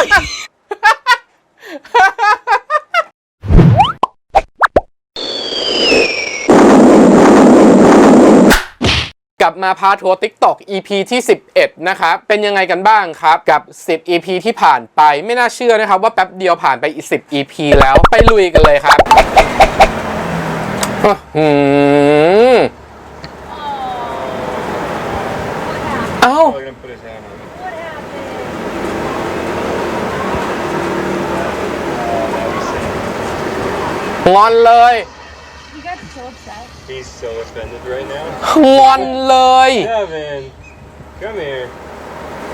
กลับมาพาทัวร์ TikTok EP ที่ 11 นะครับ เป็นยังไงกันบ้างครับ กับ 10 EP ที่ผ่านไปไม่น่าเชื่อนะครับว่าแป๊บเดียวผ่านไปอีก10 EP แล้วไปลุยกันเลยครับอื้อหือเอ้า Probably gonna put his hand on it. What happened? Oh, now he's sad. งอนเลย He got so upset. He's so offended right now. งอนเลย Devin, come here.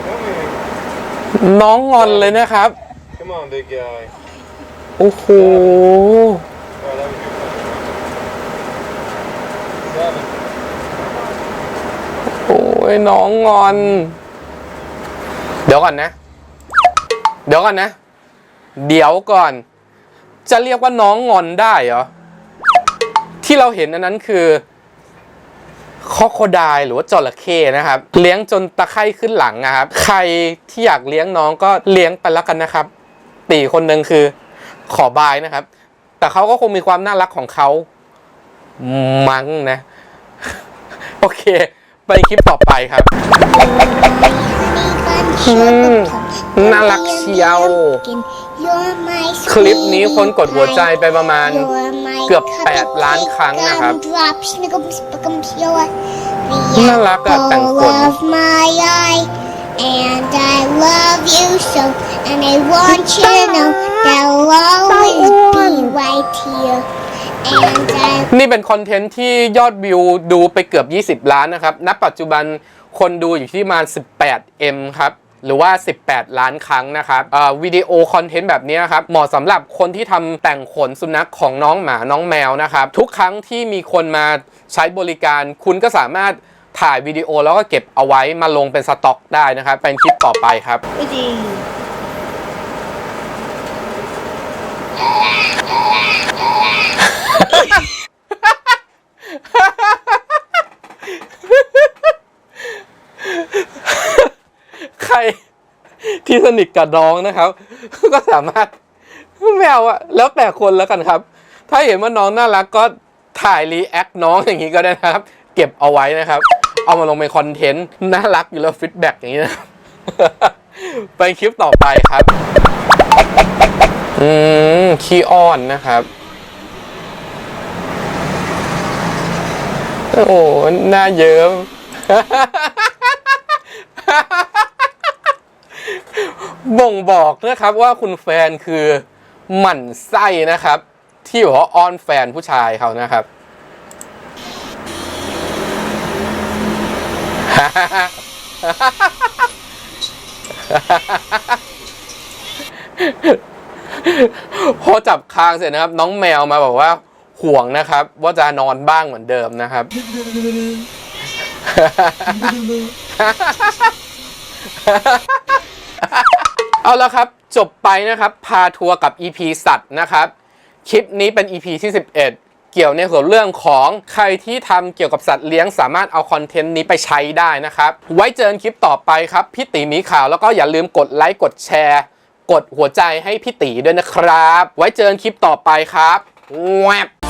Come here. น้องงอนเลยนะครับ Come on, big guy. โอ้โห Oh, that was your phone. Devin. โอ้ยน้องงอน เดี๋ยวก่อนนะ เดี๋ยวก่อนนะ เดี๋ยวก่อน จะเรียกว่าน้องงอนได้เหรอ ที่เราเห็นอันนั้นคือคอโคไดายหรือว่าจระเข้นะครับ เลี้ยงจนตะไคร่ขึ้นหลังนะครับ ใครที่อยากเลี้ยงน้องก็เลี้ยงไปแล้วกันนะครับ ตีคนหนึ่งคือขอบายนะครับ แต่เขาก็คงมีความน่ารักของเขามั้งนะ โอเค ไปคลิปต่อไปครับ อืมน่าน่ารัรักกเชีเชียยววคคลิลิปปนี้นี้คคนนกกดดหัหัววใจใจไปไปปประระมามาณณเกืเกืออบบ8 8ล้าล้านนคครั้รั้งงนะนะคครัรับบน่ารักอะแต่งขน And I love you so and I want you to know that I'll always be right here and I นี่เป็นคอนเทนต์ที่ยอดวิวดูไปเกือบ 20 ล้านนะครับ ณ ปัจจุบันคนดูอยู่ที่ประมาณ 18M ครับ หรือว่า 18 ล้านครั้งนะครับวิดีโอคอนเทนต์แบบนี้นครับเหมาะสำหรับคนที่ทำแต่งขนสุนัขของน้องหมาน้องแมวนะครับทุกครั้งที่มีคนมาใช้บริการ คุณก็สามารถถ่ายวิดีโอแล้วก็เก็บเอาไว้มาลงเป็นสต็อกได้นะครับเป็นคลิปต่อไปครับ ไม่จริง ใคร ที่สนิทกับน้องนะครับ ก็สามารถไม่เอะแล้วแต่คนแล้วกันครับ ถ้าเห็นว่าน้องน่ารักก็ถ่ายรีแอคน้องอย่างนี้ก็ได้นะครับ เก็บเอาไว้นะครับ เอามาลงเป็นคอนเทนต์น่ารักอยู่แล้วฟีดแบ็กอย่างนี้นะไปคลิปต่อไปครับ อืมขี้อ้อนนะครับ โอ้โหหน้าเยิ้ม บ่งบอกนะครับว่าคุณแฟนคือหมั่นไส้นะครับ ที่บอกว่าอ้อนแฟนผู้ชายเขานะครับพอจับคางเสร็จนะครับ น้องแมวมาบอกว่าห่วงนะครับ ว่าจะนอนบ้างเหมือนเดิมนะครับ เอาละครับ จบไปนะครับ พาทัวร์กับ EP สัตว์นะครับ คลิปนี้เป็น EP ที่ 11 เกี่ยวในส่วเรื่องของใครที่ทำเกี่ยวกับสัตว์เลี้ยงสามารถเอาคอนเทนต์นี้ไปใช้ได้นะครับ ไว้เจอกันคลิปต่อไปครับพี่ตีมีข่าวแล้วก็อย่าลืมกดไลค์กดแชร์ กดหัวใจให้พี่ตีด้วยนะครับ ไว้เจอกันคลิปต่อไปครับแวบ